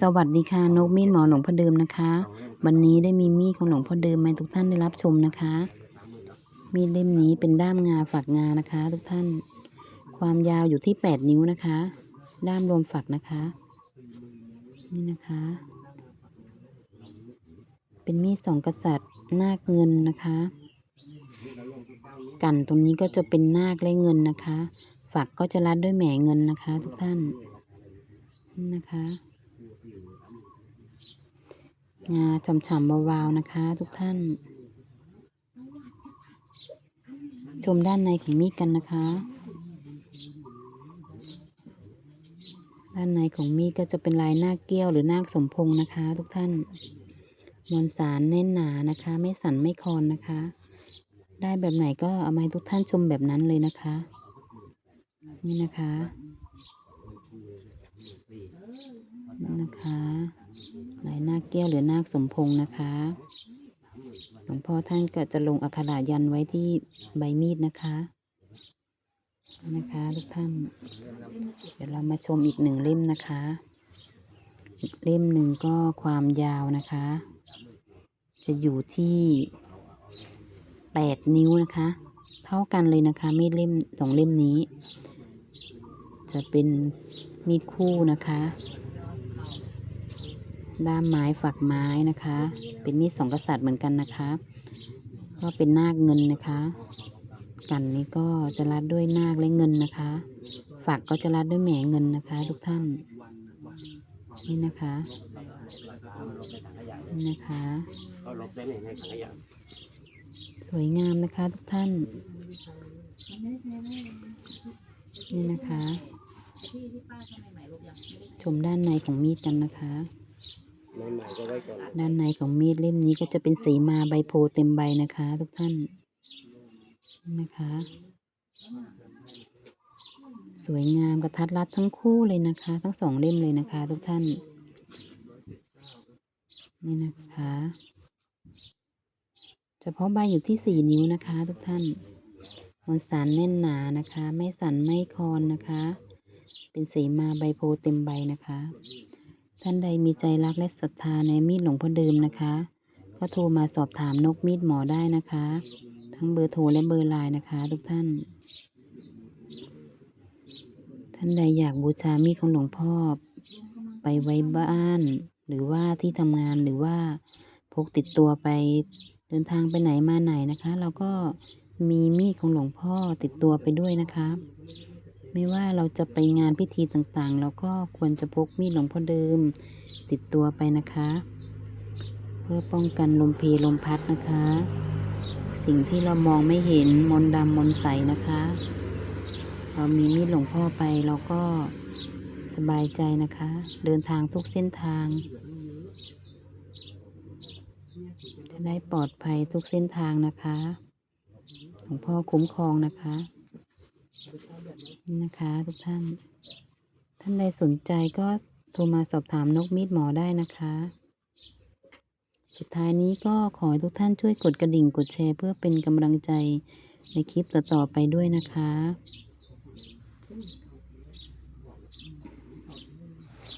สวัสดีค่ะนกมีดหมอหลวงพ่อเดิมนะคะ วันนี้ได้มีมีดของหลวงพ่อเดิมมาให้ทุกท่านได้รับชมนะคะ มีดเล่มนี้เป็นด้ามงาฝักงานะคะ ทุกท่าน ความยาวอยู่ที่ 8 นิ้วนะคะ ด้ามรวมฝักนะคะ นี่นะคะ เป็นมีดสองกษัตริย์นาคเงินนะคะ กันตรงนี้ก็จะเป็นนาคและเงินนะคะ ฝักก็จะรัดด้วยแหมเงินนะคะ ทุกท่านนี่นะคะ งาฉ่ำๆวาๆนะคะ ทุกท่าน ชมด้านในของมีดกันนะคะ ด้านในของมีดก็จะเป็นลายหน้าเกี้ยวหรือหน้าสมพงนะคะ ทุกท่าน มวลสารแน่นหนานะคะ ไม่สั่นไม่คลอนนะคะ ได้แบบไหนก็เอามาให้ทุกท่านชมแบบนั้นเลยนะคะ นี่นะคะ นะคะลายนาคแก้วหรือนาคสมพงษ์นะคะ หลวงพ่อท่านก็จะลงอักขระยันไว้ที่ใบมีดนะคะนะคะทุกท่าน เดี๋ยวเรามาชมอีกหนึ่งเล่มนะคะ อีกเล่มหนึ่งก็ความยาวนะคะ จะอยู่ที่แปดนิ้วนะคะ เท่ากันเลยนะคะมีดเล่มสองเล่มนี้ จะเป็นมีดคู่นะคะ ด้ามไม้ฝักไม้นะคะ เป็นมีดสองกษัตริย์เหมือนกันนะคะ ก็เป็นนาคเงินนะคะ กันนี้ก็จะรัดด้วยนาคและเงินนะคะ ฝักก็จะรัดด้วยแหมเงินนะคะ ทุกท่าน นี่นะคะนี่นะคะสวยงามนะคะทุกท่าน นี่นะคะ ชมด้านในของมีดกันนะคะ ใหม่ๆก็ไว้ก่อนด้านในของมีดเล่มนี้ก็จะเป็นสีมาใบโพเต็มใบนะคะ ทุกท่านนะคะ สวยงามกระทัดรัดทั้งคู่เลยนะคะ ทั้งสองเล่มเลยนะคะ ทุกท่าน นี่นะคะเฉพาะใบอยู่ที่สี่นิ้วนะคะ ทุกท่านมวลสารแน่นหนานะคะ ไม่สันไม่คลอนนะคะ เป็นสีมาใบโพเต็มใบนะคะ ท่านใดมีใจรักและศรัทธาในมีดหลวงพ่อเดิมนะคะ ก็โทรมาสอบถามนกมีดหมอได้นะคะ ทั้งเบอร์โทรและเบอร์ไลน์นะคะ ทุกท่าน ท่านใดอยากบูชามีดของหลวงพ่อ ไปไว้บ้าน หรือว่าที่ทำงานหรือว่าพกติดตัวไปเดินทางไปไหนมาไหนนะคะ เราก็มีมีดของหลวงพ่อติดตัวไปด้วยนะคะ ไม่ว่าเราจะไปงานพิธีต่างๆ เราก็ควรจะพกมีดหลวงพ่อเดิม ติดตัวไปนะคะ เพื่อป้องกันลมเพลลมพัดนะคะ สิ่งที่เรามองไม่เห็นมนดำมนใสนะคะ เรามีมีดหลวงพ่อไปเราก็สบายใจนะคะ เดินทางทุกเส้นทาง จะได้ปลอดภัยทุกเส้นทางนะคะหลวงพ่อคุ้มครองนะคะ นะคะทุกท่าน ท่านใดสนใจก็โทรมาสอบถามนกมีดหมอได้นะคะ สุดท้ายนี้ก็ขอให้ทุกท่านช่วยกดกระดิ่งกดแชร์ เพื่อเป็นกำลังใจในคลิปต่อๆไปด้วยนะคะ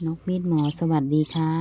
นกมีดหมอสวัสดีค่ะ